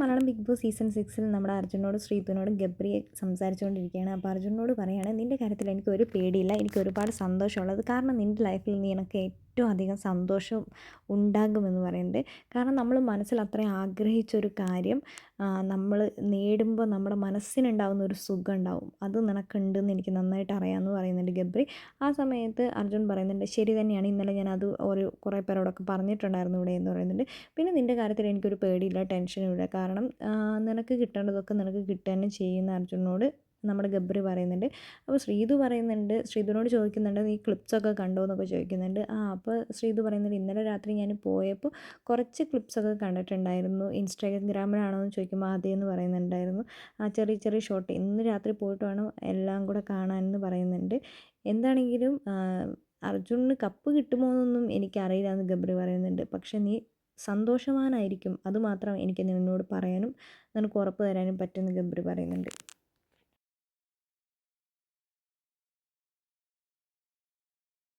Malayalam big boss season സിക്സിൽ നമ്മുടെ അർജുനോട് ശ്രീതുവിനോട് ഗബ്രി സംസാരിച്ചുകൊണ്ടിരിക്കുകയാണ്. അപ്പോൾ അർജുനോട് പറയുകയാണ് നിന്റെ കാര്യത്തിൽ എനിക്ക് ഒരു പേടിയില്ല. എനിക്ക് ഒരുപാട് സന്തോഷമുള്ളത്. കാരണം നിന്റെ ലൈഫിൽ നീ എനിക്ക് ഏറ്റവും അധികം സന്തോഷം ഉണ്ടാകുമെന്ന് പറയുന്നത്. കാരണം നമ്മൾ മനസ്സിൽ അത്രയും ആഗ്രഹിച്ചൊരു കാര്യം നമ്മൾ നേടുമ്പോൾ നമ്മുടെ മനസ്സിനുണ്ടാകുന്ന ഒരു സുഖം ഉണ്ടാവും. അത് നിനക്കുണ്ടെന്ന് എനിക്ക് നന്നായിട്ട് അറിയാമെന്ന് പറയുന്നുണ്ട് ഗബ്രി. ആ സമയത്ത് അർജുൻ പറയുന്നുണ്ട് ശരി തന്നെയാണ്. ഇന്നലെ ഞാൻ അത് ഒരു കുറേ പേരോടൊക്കെ പറഞ്ഞിട്ടുണ്ടായിരുന്നു ഇവിടെ എന്ന് പറയുന്നുണ്ട്. പിന്നെ നിന്റെ കാര്യത്തിൽ എനിക്കൊരു പേടിയില്ല ടെൻഷനും ഇല്ല. കാരണം നിനക്ക് കിട്ടേണ്ടതൊക്കെ നിനക്ക് കിട്ടുക തന്നെ ചെയ്യുന്ന അർജുനോട് നമ്മുടെ ഗബ്രി പറയുന്നുണ്ട്. അപ്പോൾ ശ്രീതു പറയുന്നുണ്ട് ശ്രീതുവിനോട് ചോദിക്കുന്നുണ്ട് നീ ക്ലിപ്സൊക്കെ കണ്ടോ? എന്നൊക്കെ ചോദിക്കുന്നുണ്ട്. ആ അപ്പോൾ ശ്രീതു പറയുന്നുണ്ട് ഇന്നലെ രാത്രി ഞാൻ പോയപ്പോൾ കുറച്ച് ക്ലിപ്സൊക്കെ കണ്ടിട്ടുണ്ടായിരുന്നു. ഇൻസ്റ്റാഗ്രാമിലാണോ എന്ന് ചോദിക്കുമ്പോൾ അതേ എന്ന് പറയുന്നുണ്ടായിരുന്നു. ആ ചെറിയ ചെറിയ ഷോട്ട് ഇന്ന് രാത്രി പോയിട്ട് വേണം എല്ലാം കൂടെ കാണാനെന്ന് പറയുന്നുണ്ട്. എന്താണെങ്കിലും അർജുനന് കപ്പ് കിട്ടുമോ എന്നൊന്നും എനിക്കറിയില്ല എന്ന് ഗബ്രി പറയുന്നുണ്ട്. പക്ഷേ നീ സന്തോഷവാനായിരിക്കും. അതുമാത്രം എനിക്ക് നിന്നോട് പറയാനും നിനക്ക് ഉറപ്പ് തരാനും പറ്റുമെന്ന് ഗബ്രി പറയുന്നുണ്ട്.